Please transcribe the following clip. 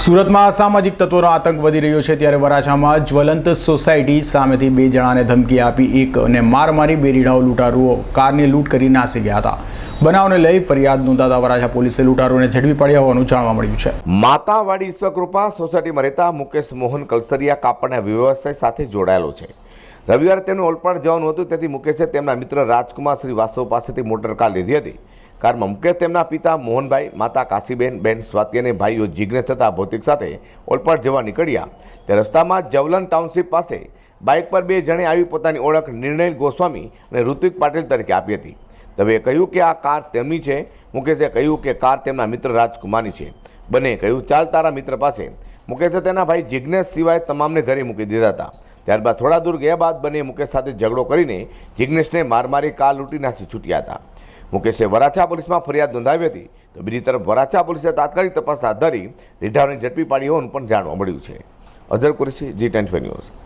સુરતમાં અસામાજિક તત્વોનો આતંક વધી રહ્યો છે ત્યારે વરાછામાં જ્વલંત સોસાયટી સામેથી બે જણાને ધમકી આપી એકને માર મારી, બે રીઢાઓ લૂંટારુઓ કારની લૂંટ કરી નાસી ગયા હતા. બનાવને લઈ ફરિયાદ નોંધાતા વરાછા પોલીસે લૂંટારોને ઝડપી પડ્યા હોવાનું જાણવા મળ્યું છે. માતાવાડી ઈશ્વરકૃપા સોસાયટીમાં રહેતા મુકેશ મોહન કલસરિયા કાપડના વ્યવસાય સાથે જોડાયેલો છે. રવિવારે તેનું ઓલપાડ જવાનું હતું, તેથી મુકેશે તેમના મિત્ર રાજકુમાર શ્રીવાસવ પાસેથી મોટર કાર લીધી હતી. કારમાં મુકેશ તેમના પિતા મોહનભાઈ, માતા કાશીબેન, બેન સ્વાતિ અને ભાઈઓ જિજ્ઞેશ તથા ભૌતિક સાથે ઓલપાડ જવા નીકળ્યા. તે રસ્તામાં જવલન ટાઉનશીપ પાસે બાઇક પર બે જણે આવી પોતાની ઓળખ નિર્ણય ગોસ્વામી અને ઋત્વિક પાટીલ તરીકે આપી હતી. તવેએ કહ્યું કે આ કાર તેમની છે. મુકેશે કહ્યું કે કાર તેમના મિત્ર રાજકુમારની છે. બંને કહ્યું, ચાલ તારા મિત્ર પાસે. મુકેશે તેના ભાઈ જિજ્ઞેશ સિવાય તમામને ઘરે મૂકી દીધા હતા. ત્યારબાદ થોડા દૂર ગયા બાદ બંને મુકેશ સાથે ઝઘડો કરીને જિજ્ઞેશને માર મારી કાર લૂંટી નાસી છૂટ્યા હતા. મુકેશે વરાછા પોલીસમાં ફરિયાદ નોંધાવી હતી. તો બીજી તરફ વરાછા પોલીસે તાત્કાલિક તપાસ હાથ ધરી રીઢાઓને ઝડપી પાડી હોવાનું પણ જાણવા મળ્યું છે. Azhar Qureshi, G twenty news.